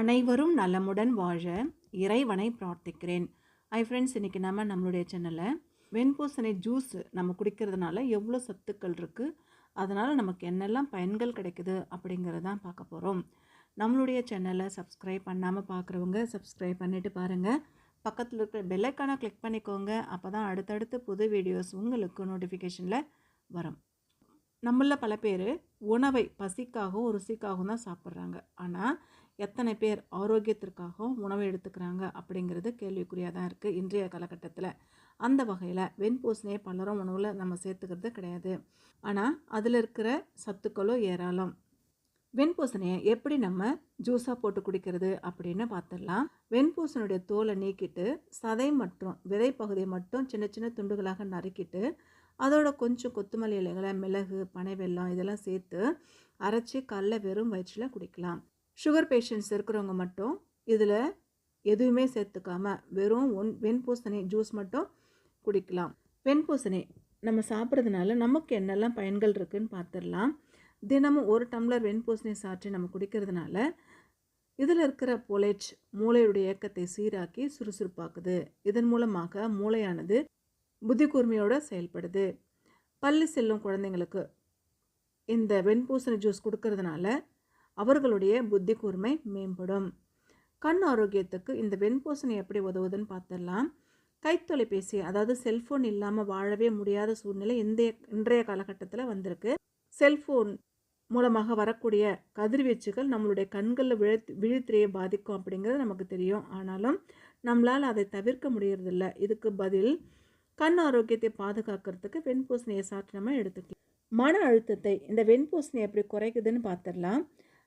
அனைவரும் நலமுடன் வாழ இறைவனை பிரார்த்திக்கிறேன். ஐ ஃப்ரெண்ட்ஸ் இன்றைக்கி நம்ம நம்மளுடைய சேனலில் வெண்பூசணி ஜூஸ் நம்ம குடிக்கிறதுனால எவ்வளோ சத்துக்கள் இருக்குது அதனால் நமக்கு என்னெல்லாம் பயன்கள் கிடைக்குது அப்படிங்கிறது தான் பார்க்க போகிறோம் நம்மளுடைய சேனலை சப்ஸ்கிரைப் பண்ணாமல் பார்க்குறவங்க சப்ஸ்கிரைப் பண்ணிவிட்டு பாருங்கள் பக்கத்தில் இருக்கிற பெல்லைக்கானை கிளிக் பண்ணிக்கோங்க. அப்போ தான் அடுத்தடுத்து புது வீடியோஸ் உங்களுக்கு நோட்டிஃபிகேஷனில் வரும். நம்மள பல பேர் உணவை பசிக்காகவும் ருசிக்காகவும் தான் சாப்பிட்றாங்க. ஆனால் எத்தனை பேர் ஆரோக்கியத்திற்காகவும் உணவு எடுத்துக்கிறாங்க அப்படிங்கிறது கேள்விக்குறியாக தான் இருக்குது இன்றைய காலகட்டத்தில். அந்த வகையில் வெண்பூசணியை பலரும் உணவில் நம்ம சேர்த்துக்கிறது கிடையாது. ஆனால் அதில் இருக்கிற சத்துக்களும் ஏராளம். வெண்பூசணியை எப்படி நம்ம ஜூஸாக போட்டு குடிக்கிறது அப்படின்னு பார்த்துடலாம் வெண்பூசணியுடைய தோலை நீக்கிட்டு சதை மற்றும் விதை பகுதியை மட்டும் சின்ன சின்ன துண்டுகளாக நறுக்கிட்டு அதோட கொஞ்சம் கொத்தமல்லி இலைகளை மிளகு பனை வெல்லம் இதெல்லாம் சேர்த்து அரைச்சி கல்ல வெறும் வயிற்றில் குடிக்கலாம். சுகர் பேஷண்ட்ஸ் இருக்கிறவங்க மட்டும் இதில் எதுவுமே சேர்த்துக்காம வெறும் ஒன் வெண்பூசணி ஜூஸ் மட்டும் குடிக்கலாம். வெண்பூசணி நம்ம சாப்பிட்றதுனால நமக்கு என்னெல்லாம் பயன்கள் இருக்குதுன்னு பார்த்துடலாம். தினமும் ஒரு டம்ளர் வெண்பூசணி சாற்றி நம்ம குடிக்கிறதுனால இதில் இருக்கிற பொலேட் மூளையுடைய இயக்கத்தை சீராக்கி சுறுசுறுப்பாக்குது. இதன் மூலமாக மூளையானது புத்தி கூர்மையோடு செயல்படுது. பள்ளி செல்லும் குழந்தைங்களுக்கு இந்த வெண்பூசணி ஜூஸ் கொடுக்கறதுனால அவர்களுடைய புத்தி கூர்மை மேம்படும். கண் ஆரோக்கியத்துக்கு இந்த வெண்பூசணி எப்படி உதவுதுன்னு பார்த்துடலாம். கைத்தொலைபேசி அதாவது செல்ஃபோன் இல்லாமல் வாழவே முடியாத சூழ்நிலை இந்த இன்றைய காலகட்டத்தில் வந்திருக்கு. செல்ஃபோன் மூலமாக வரக்கூடிய கதிர்வீச்சுகள் நம்மளுடைய கண்களில் விழி விழித்திரையை பாதிக்கும் அப்படிங்கிறது நமக்கு தெரியும். ஆனாலும் நம்மளால் அதை தவிர்க்க முடியறதில்ல. இதுக்கு பதில் கண் ஆரோக்கியத்தை பாதுகாக்கிறதுக்கு வெண்பூசணியை சாற்றி நம்ம எடுத்துக்கலாம். மன அழுத்தத்தை இந்த வெண்பூசணி எப்படி குறைக்குதுன்னு பார்த்துடலாம்.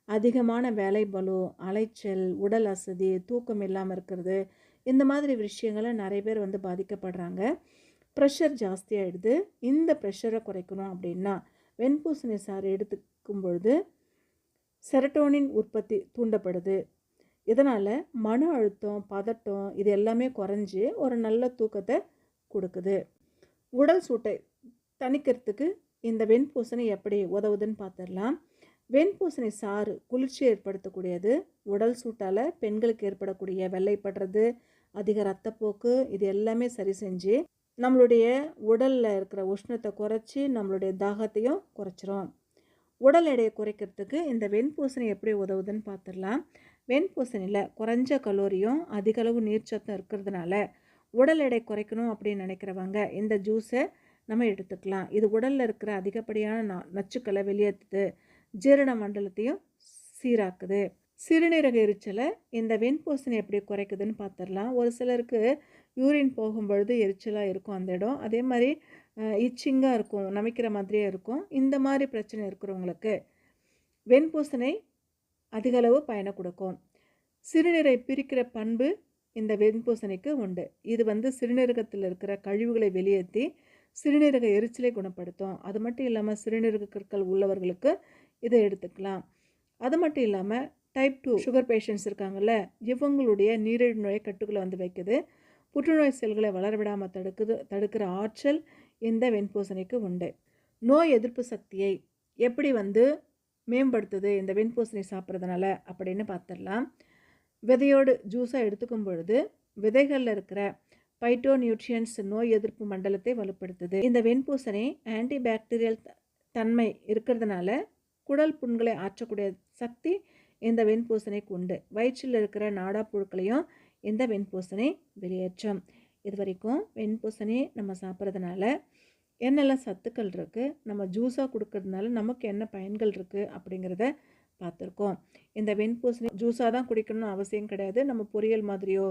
அதிகமான வேலை பலு அலைச்சல் உடல் அசதி தூக்கம் இல்லாமல் இருக்கிறது இந்த மாதிரி விஷயங்களை நிறைய பேர் வந்து பாதிக்கப்படுறாங்க. ப்ரெஷர் ஜாஸ்தியாகிடுது இந்த ப்ரெஷரை குறைக்கணும் அப்படின்னா வெண்பூசணி சாறு எடுத்துக்கும் பொழுது செரட்டோனின் உற்பத்தி தூண்டப்படுது. இதனால் மன அழுத்தம் பதட்டம் இது எல்லாமே குறைஞ்சி ஒரு நல்ல தூக்கத்தை கொடுக்குது. உடல் சூட்டை தணிக்கிறதுக்கு இந்த வெண்பூசணி எப்படி உதவுதுன்னு பார்த்துடலாம் வெண்பூசணி சாறு குளிர்ச்சி ஏற்படுத்தக்கூடியது. உடல் சூட்டால் பெண்களுக்கு ஏற்படக்கூடிய வெள்ளைப்படுறது அதிக ரத்தப்போக்கு இது எல்லாமே சரி செஞ்சு நம்மளுடைய உடலில் இருக்கிற உஷ்ணத்தை குறைச்சி நம்மளுடைய தாகத்தையும் குறைச்சிரும். உடல் எடையை குறைக்கிறதுக்கு இந்த வெண்பூசணி எப்படி உதவுதுன்னு பார்த்துடலாம் வெண்பூசணியில் குறைஞ்ச கலோரியும் அதிகளவு நீர்ச்சத்தும் இருக்கிறதுனால உடல் எடை குறைக்கணும் அப்படின்னு நினைக்கிறவங்க இந்த ஜூஸை நம்ம எடுத்துக்கலாம். இது உடலில் இருக்கிற அதிகப்படியான ந நச்சுக்களை வெளியேற்றுது ஜீரண மண்டலத்தையும் சீராக்குது. சிறுநீரக எரிச்சலை இந்த வெண்பூசணி எப்படி குறைக்குதுன்னு பார்த்துடலாம் ஒரு சிலருக்கு யூரின் போகும்பொழுது எரிச்சலாக இருக்கும் அந்த இடம். அதே மாதிரி இச்சிங்காக இருக்கும் நமைக்கிற மாதிரியே இருக்கும். இந்த மாதிரி பிரச்சனை இருக்கிறவங்களுக்கு வெண்பூசணி அதிகளவு பயனை கொடுக்கும். சிறுநீரை பிரிக்கிற பண்பு இந்த வெண்பூசணிக்கு உண்டு. இது வந்து சிறுநீரகத்தில் இருக்கிற கழிவுகளை வெளியேற்றி சிறுநீரக எரிச்சலை குணப்படுத்தும். அது மட்டும் இல்லாமல் சிறுநீரக கற்கள் உள்ளவர்களுக்கு இதை எடுத்துக்கலாம். அது மட்டும் இல்லாமல் டைப் டூ சுகர் பேஷண்ட்ஸ் இருக்காங்கல்ல இவங்களுடைய நீரிழிவு நோயை கட்டுக்குள்ளே வந்து வைக்குது. புற்றுநோய் செல்களை வளரவிடாமல் தடுக்குது தடுக்கிற ஆற்றல் இந்த வெண்பூசணிக்கு உண்டு. நோய் எதிர்ப்பு சக்தியை எப்படி வந்து மேம்படுத்துது இந்த வெண்பூசணி சாப்பிட்றதுனால அப்படின்னு பார்த்துடலாம் விதையோடு ஜூஸாக எடுத்துக்கும் பொழுது விதைகளில் இருக்கிற பைட்டோ நியூட்ரியன்ஸ் நோய் எதிர்ப்பு மண்டலத்தை வலுப்படுத்துது. இந்த வெண்பூசணி ஆன்டி பாக்டீரியல் தன்மை இருக்கிறதுனால குடல் புண்களை ஆற்றக்கூடிய சக்தி இந்த வெண்பூசணிக்கு உண்டு. வயிற்றில் இருக்கிற நாடா புழுக்களையும் இந்த வெண்பூசணி வெளியேற்றும். இது வரைக்கும் வெண்பூசணி நம்ம சாப்பிட்றதுனால என்னெல்லாம் சத்துக்கள் இருக்குது நம்ம ஜூஸாக கொடுக்கறதுனால நமக்கு என்ன பயன்கள் இருக்குது அப்படிங்கிறத பார்த்துருக்கோம். இந்த வெண்பூசணி ஜூஸாக தான் குடிக்கணும்னு அவசியம் கிடையாது. நம்ம பொரியல் மாதிரியோ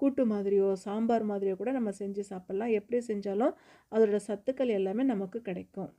கூட்டு மாதிரியோ சாம்பார் மாதிரியோ கூட நம்ம செஞ்சு சாப்பிட்லாம். எப்படி செஞ்சாலும் அதோட சத்துக்கள் எல்லாமே நமக்கு கிடைக்கும்.